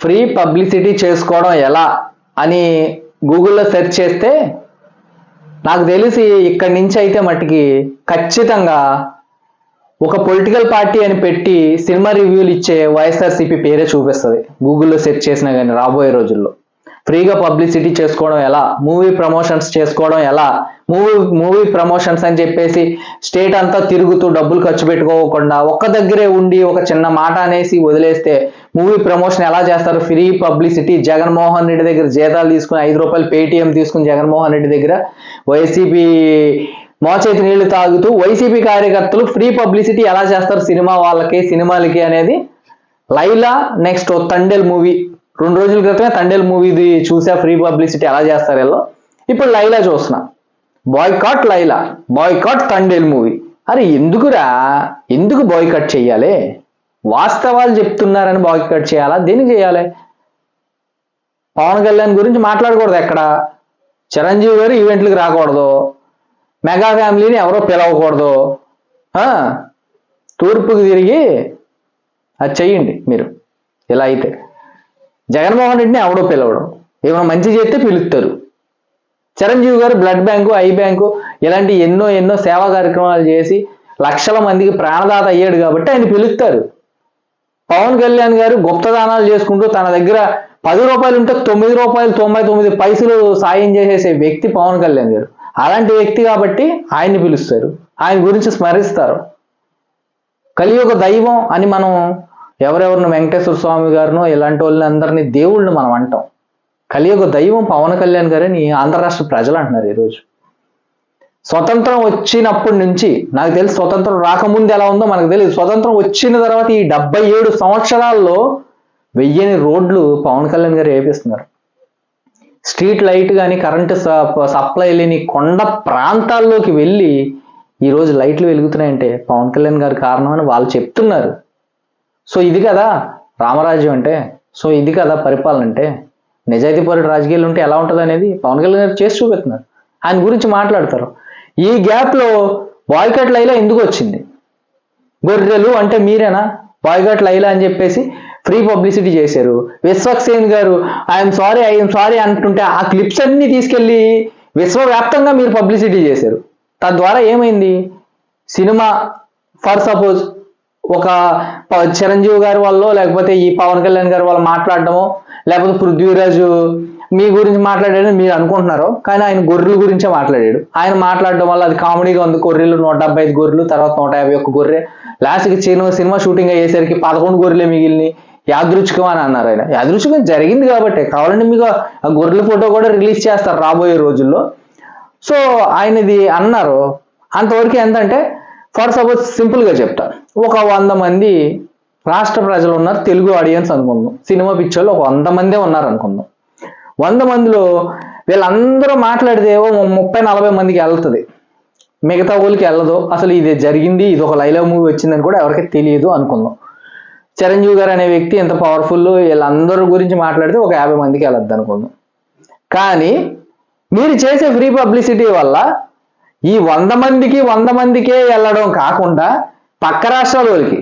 Free publicity చేసుకోవడం ఎలా అని గూగుల్లో సెర్చ్ చేస్తే నాకు తెలిసి ఇక్కడి నుంచి అయితే మట్టుకి ఖచ్చితంగా ఒక పొలిటికల్ పార్టీ అని పెట్టి సినిమా రివ్యూలు ఇచ్చే వైఎస్ఆర్సీపీ పేరే చూపిస్తుంది. గూగుల్లో సెర్చ్ చేసినా కానీ రాబోయే రోజుల్లో. ఫ్రీగా పబ్లిసిటీ చేసుకోవడం ఎలా? మూవీ ప్రమోషన్స్ చేసుకోవడం ఎలా? మూవీ మూవీ ప్రమోషన్స్ అని చెప్పేసి స్టేట్ అంతా తిరుగుతూ డబ్బులు ఖర్చు పెట్టుకోకుండా ఒక్క దగ్గరే ఉండి ఒక చిన్న మాట అనేసి వదిలేస్తే మూవీ ప్రమోషన్ ఎలా చేస్తారు? Free publicity. జగన్మోహన్ రెడ్డి దగ్గర జీతాలు తీసుకుని ఐదు రూపాయలు పేటీఎం తీసుకుని జగన్మోహన్ రెడ్డి దగ్గర వైసీపీ మోచేతి నీళ్ళు తాగుతూ వైసీపీ కార్యకర్తలు ఫ్రీ పబ్లిసిటీ ఎలా చేస్తారు? సినిమా వాళ్ళకి సినిమాలకి అనేది లైలా నెక్స్ట్ తండేల్ మూవీ. రెండు రోజుల క్రితమే తండేల్ మూవీది చూసా. ఫ్రీ పబ్లిసిటీ ఎలా చేస్తారు వీళ్ళు? ఇప్పుడు లైలా చూస్తున్నా. Boycott Laila. Boycott Thandel movie. అరే ఎందుకురా? ఎందుకు బాయ్కట్ చెయ్యాలి? వాస్తవాలు చెప్తున్నారని బాయ్కట్ చేయాలా? దేనికి చేయాలి? పవన్ కళ్యాణ్ గురించి మాట్లాడకూడదు ఎక్కడ? చిరంజీవి గారు ఈవెంట్లకు రాకూడదు. మెగా ఫ్యామిలీని ఎవరో పిలవకూడదు. తూర్పుకు తిరిగి అది చెయ్యండి మీరు. ఇలా అయితే. జగన్మోహన్ రెడ్డిని ఎవడో పిలవడం. ఏమైనా మంచి చేస్తే పిలుస్తారు. చిరంజీవి గారు బ్లడ్ బ్యాంకు ఐ బ్యాంకు ఇలాంటి ఎన్నో ఎన్నో సేవా కార్యక్రమాలు చేసి లక్షల మందికి ప్రాణదాత అయ్యాడు కాబట్టి ఆయన పిలుస్తారు. పవన్ కళ్యాణ్ గారు గుప్తదానాలు చేసుకుంటూ తన దగ్గర పది రూపాయలు ఉంటే తొమ్మిది రూపాయలు తొంభై తొమ్మిది పైసలు సాయం చేసేసే వ్యక్తి పవన్ కళ్యాణ్ గారు. అలాంటి వ్యక్తి కాబట్టి ఆయన్ని పిలుస్తారు. ఆయన గురించి స్మరిస్తారు. కలియుగ దైవం అని మనం ఎవరెవరిని వెంకటేశ్వర స్వామి గారినో ఇలాంటి వాళ్ళని అందరినీ దేవుళ్ళని మనం అంటాం. కలియుగ దైవం పవన్ కళ్యాణ్ గారని ఆంధ్ర రాష్ట్ర ప్రజలు అంటున్నారు ఈరోజు. స్వతంత్రం వచ్చినప్పటి నుంచి నాకు తెలిసి స్వతంత్రం రాకముందు ఎలా ఉందో మనకు తెలియదు స్వతంత్రం వచ్చిన తర్వాత ఈ డెబ్బై ఏడు సంవత్సరాల్లో వెయ్యని రోడ్లు పవన్ కళ్యాణ్ గారు వేపిస్తున్నారు స్ట్రీట్ లైట్ కానీ కరెంటు సప్లై లేని కొండ ప్రాంతాల్లోకి వెళ్ళి ఈరోజు లైట్లు వెలుగుతున్నాయంటే పవన్ కళ్యాణ్ గారి కారణం అని వాళ్ళు చెప్తున్నారు. సో ఇది కదా రామరాజ్యం అంటే. సో ఇది కదా పరిపాలన అంటే. నిజాయితీపరుడు రాజకీయాలు ఉంటే ఎలా ఉంటుంది అనేది పవన్ కళ్యాణ్ గారు చేసి చూపెడుతున్నారు. ఆయన గురించి మాట్లాడతారు. ఈ గ్యాప్లో వాయికట్ లైలా ఎందుకు వచ్చింది? గొర్రెలు అంటే మీరేనా? బాయ్కట్ లైలా అని చెప్పేసి ఫ్రీ పబ్లిసిటీ చేశారు. విశ్వక్సేన్ గారు ఐఎమ్ సారీ ఐఎమ్ సారీ అంటుంటే ఆ క్లిప్స్ అన్ని తీసుకెళ్ళి విశ్వవ్యాప్తంగా మీరు పబ్లిసిటీ చేశారు. తద్వారా ఏమైంది? సినిమా ఫర్ సపోజ్ ఒక చిరంజీవి గారి వల్ల లేకపోతే ఈ పవన్ కళ్యాణ్ గారి వల్ల మాట్లాడడమో లేకపోతే పృథ్వీరాజు మీ గురించి మాట్లాడాడని మీరు అనుకుంటున్నారు కానీ ఆయన గొర్రెల గురించే మాట్లాడాడు. ఆయన మాట్లాడడం వల్ల అది కామెడీగా ఉంది. గొర్రెలు నూట డెబ్బై ఐదు గొర్రెలు తర్వాత నూట యాభై ఒక్క గొర్రె. లాస్ట్కి చిన్న సినిమా షూటింగ్ అయ్యేసరికి పదకొండు గొర్రెలే మిగిలిని. యాదృచ్ఛికం అని అన్నారు ఆయన. యాదృచ్ఛికం జరిగింది కాబట్టి కావాలంటే మీకు ఆ గొర్రెల ఫోటో కూడా రిలీజ్ చేస్తారు రాబోయే రోజుల్లో. సో ఆయనది అన్నారు. అంతవరకు ఏంటంటే ఫర్ సపోజ్ సింపుల్గా చెప్తా. ఒక వంద మంది రాష్ట్ర ప్రజలు ఉన్నారు తెలుగు ఆడియన్స్ అనుకుందాం. సినిమా పిక్చర్లో ఒక వంద మందే ఉన్నారు అనుకుందాం. వంద మందిలో వీళ్ళందరూ మాట్లాడితే ఏవో ముప్పై నలభై మందికి వెళ్తుంది. మిగతా వాళ్ళకి వెళ్ళదు. అసలు ఇది జరిగింది ఇది ఒక లైలా మూవీ వచ్చిందని కూడా ఎవరికి తెలియదు అనుకుందాం. చిరంజీవి గారు అనే వ్యక్తి ఎంత పవర్ఫుల్ వీళ్ళందరి గురించి మాట్లాడితే ఒక యాభై మందికి వెళ్ళద్దు అనుకుందాం. కానీ మీరు చేసే ఫ్రీ పబ్లిసిటీ వల్ల ఈ వంద మందికి వంద మందికే వెళ్ళడం కాకుండా పక్క రాష్ట్రాల వాళ్ళకి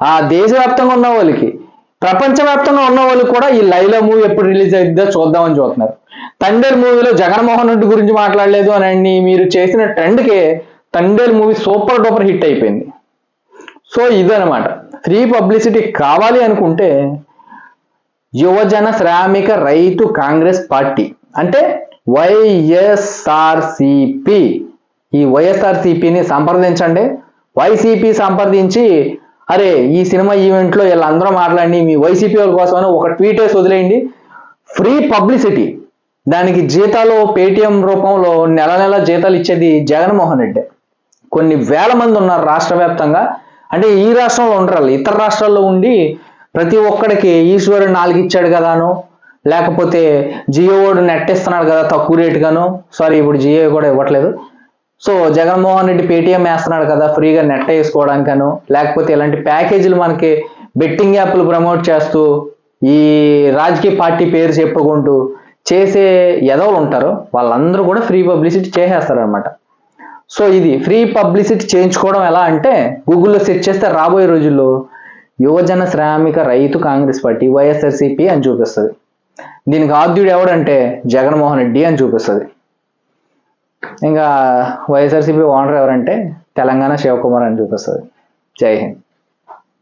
ఆ దేశవ్యాప్తంగా ఉన్న వాళ్ళకి ప్రపంచవ్యాప్తంగా ఉన్న వాళ్ళు కూడా ఈ లైలా మూవీ ఎప్పుడు రిలీజ్ అవుతుందో చూద్దామని చూస్తున్నారు. తండేర్ మూవీలో జగన్మోహన్ రెడ్డి గురించి మాట్లాడలేదు అని మీరు చేసిన ట్రెండ్కే Thandel movie super duper hit అయిపోయింది. సో ఇదనమాట ఫ్రీ పబ్లిసిటీ కావాలి అనుకుంటే యువజన శ్రామిక రైతు కాంగ్రెస్ పార్టీ అంటే వైఎస్ఆర్సిపి ఈ వైఎస్ఆర్సిపిని సంప్రదించండి. వైసీపీ సంప్రదించి అరే ఈ సినిమా ఈవెంట్లో వీళ్ళందరూ మాట్లాడి మీ వైసీపీ వాళ్ళ కోసమని ఒక ట్వీట్ వేసి వదిలేయండి. Free publicity. దానికి జీతాలు పేటిఎం రూపంలో నెల నెల జీతాలు ఇచ్చేది జగన్మోహన్ రెడ్డి. కొన్ని వేల మంది ఉన్నారు రాష్ట్ర వ్యాప్తంగా. అంటే ఈ రాష్ట్రంలో ఉండరు ఇతర రాష్ట్రాల్లో ఉండి ప్రతి ఒక్కడికి ఈశ్వరుడు నాలుగు ఇచ్చాడు కదాను. లేకపోతే జియో వాడు నెట్ ఇస్తున్నాడు కదా తక్కువ రేటుగాను. సారీ ఇప్పుడు జియో కూడా ఇవ్వట్లేదు. సో జగన్మోహన్ రెడ్డి పేటిఎం వేస్తున్నాడు కదా ఫ్రీగా నెట్ వేసుకోవడానికను లేకపోతే ఇలాంటి ప్యాకేజీలు మనకి బెట్టింగ్ యాప్లు ప్రమోట్ చేస్తూ ఈ రాజకీయ పార్టీ పేరు చెప్పుకుంటూ చేసే ఎదవలు ఉంటారు వాళ్ళందరూ కూడా ఫ్రీ పబ్లిసిటీ చేసేస్తారు సో ఇది ఫ్రీ పబ్లిసిటీ చేయించుకోవడం ఎలా అంటే గూగుల్లో సెర్చ్ చేస్తే రాబోయే రోజుల్లో యువజన శ్రామిక రైతు కాంగ్రెస్ పార్టీ వైఎస్ఆర్సీపీ అని చూపిస్తుంది. దీనికి ఆద్యుడు ఎవడంటే జగన్మోహన్ రెడ్డి అని చూపిస్తుంది. ఇంకా వైఎస్ఆర్సీపీ ఓనర్ ఎవరంటే తెలంగాణ శివకుమార్ అని చూపిస్తుంది. జై హింద్.